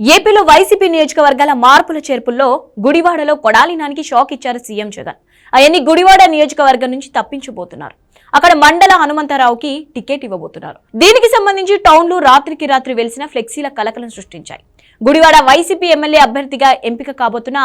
ఏపీలో వైసీపీ నియోజకవర్గాల మార్పుల చేర్పుల్లో గుడివాడలో కొడాలినానికి షాక్ ఇచ్చారు సీఎం జగన్. అవన్నీ గుడివాడ నియోజకవర్గం నుంచి తప్పించబోతున్నారు. అక్కడ మండల హనుమంతరావుకి టికెట్ ఇవ్వబోతున్నారు. దీనికి సంబంధించి టౌన్లో రాత్రికి రాత్రి వెలిసిన ఫ్లెక్సీల కలకలం సృష్టించాయి. గుడివాడ వైసీపీ ఎమ్మెల్యే అభ్యర్థిగా ఎంపిక కాబోతున్న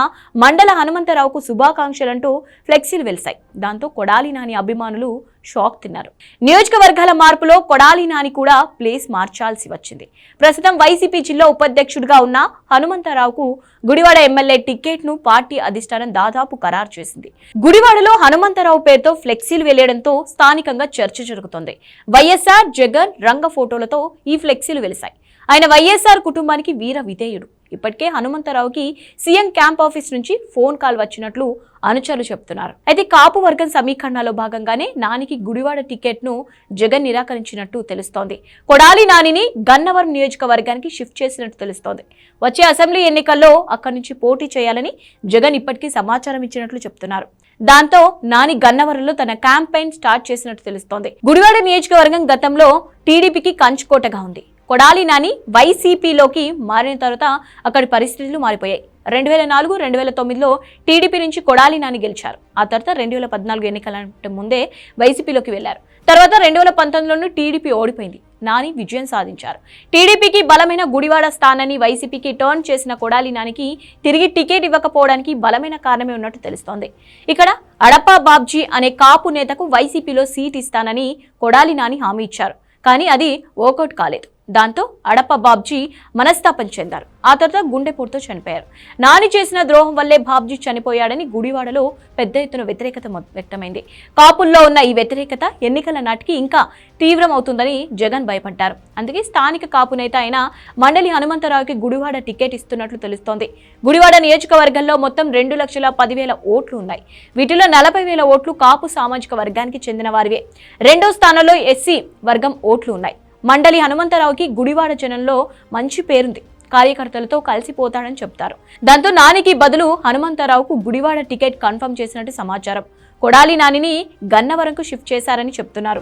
మండల హనుమంతరావుకు శుభాకాంక్షలంటూ ఫ్లెక్సీలు వెలిశాయి. దాంతో కొడాలి నాని అభిమానులు షాక్ తిన్నారు. నియోజకవర్గాల మార్పులో కొడాలి నాని కూడా ప్లేస్ మార్చాల్సి వచ్చింది. ప్రస్తుతం వైసీపీ జిల్లా ఉపాధ్యక్షుడిగా ఉన్న హనుమంతరావుకు గుడివాడ ఎమ్మెల్యే టికెట్ను పార్టీ అధిష్టానం దాదాపు ఖరారు చేసింది. గుడివాడలో హనుమంతరావు పేరుతో ఫ్లెక్సీలు వెళ్ళడంతో స్థానికంగా చర్చ జరుగుతోంది. వైఎస్ఆర్ జగన్ రంగ ఫోటోలతో ఈ ఫ్లెక్సీలు వెలిశాయి. ఆయన వైఎస్ఆర్ కుటుంబానికి వీర విధేయుడు. ఇప్పటికే హనుమంతరావుకి సీఎం క్యాంప్ ఆఫీస్ నుంచి ఫోన్ కాల్ వచ్చినట్లు అనుచరులు చెప్తున్నారు. అయితే కాపు వర్గం సమీకరణలో భాగంగానే నానికి గుడివాడ టికెట్ను జగన్ నిరాకరించినట్టు తెలుస్తోంది. కొడాలి నానిని గన్నవరం నియోజకవర్గానికి షిఫ్ట్ చేసినట్టు తెలుస్తోంది. వచ్చే అసెంబ్లీ ఎన్నికల్లో అక్కడి నుంచి పోటీ చేయాలని జగన్ ఇప్పటికీ సమాచారం ఇచ్చినట్లు చెప్తున్నారు. దాంతో నాని గన్నవరంలో తన క్యాంపెయిన్ స్టార్ట్ చేసినట్టు తెలుస్తోంది. గుడివాడ నియోజకవర్గం గతంలో టీడీపీకి కంచుకోటగా ఉంది. కొడాలి నాని వైసీపీలోకి మారిన తర్వాత అక్కడి పరిస్థితులు మారిపోయాయి. రెండు వేల నాలుగు రెండు వేల తొమ్మిదిలో టీడీపీ నుంచి కొడాలి నాని గెలిచారు. ఆ తర్వాత రెండు వేల పద్నాలుగు ఎన్నికల ముందే వైసీపీలోకి వెళ్ళారు. తర్వాత రెండు వేల పంతొమ్మిదిలోనూ టీడీపీ ఓడిపోయింది. నాని విజయం సాధించారు. టీడీపీకి బలమైన గుడివాడ స్థానాన్ని వైసీపీకి టర్న్ చేసిన కొడాలి నానికి తిరిగి టికెట్ ఇవ్వకపోవడానికి బలమైన కారణమే ఉన్నట్టు తెలుస్తోంది. ఇక్కడ అడప్పా బాబ్జీ అనే కాపు నేతకు వైసీపీలో సీట్ ఇస్తానని కొడాలి నాని హామీ ఇచ్చారు. కానీ అది వర్కౌట్ కాలేదు. దాంతో అడప్ప బాబ్జీ మనస్తాపం చెందారు. ఆ తర్వాత గుండెపోటుతో చనిపోయారు. నాని చేసిన ద్రోహం వల్లే బాబ్జీ చనిపోయాడని గుడివాడలో పెద్ద ఎత్తున వ్యతిరేకత వ్యక్తమైంది. కాపుల్లో ఉన్న ఈ వ్యతిరేకత ఎన్నికల నాటికి ఇంకా తీవ్రం అవుతుందని జగన్ భయపడ్డారు. అందుకే స్థానిక కాపు నేత అయిన మండలి హనుమంతరావుకి గుడివాడ టికెట్ ఇస్తున్నట్లు తెలుస్తోంది. గుడివాడ నియోజకవర్గంలో మొత్తం రెండు లక్షల పదివేల ఓట్లు ఉన్నాయి. వీటిలో నలభై వేల ఓట్లు కాపు సామాజిక వర్గానికి చెందిన వారివే. రెండో స్థానంలో ఎస్సీ వర్గం ఓట్లు ఉన్నాయి. మండలి హనుమంతరావుకి గుడివాడ జనంలో మంచి పేరుంది. కార్యకర్తలతో కలిసిపోతాడని చెప్తారు. దాంతో నానికి బదులు హనుమంతరావుకు గుడివాడ టికెట్ కన్ఫర్మ్ చేసినట్టు సమాచారం. కొడాలి నానిని గన్నవరంకు షిఫ్ట్ చేశారని చెప్తున్నారు.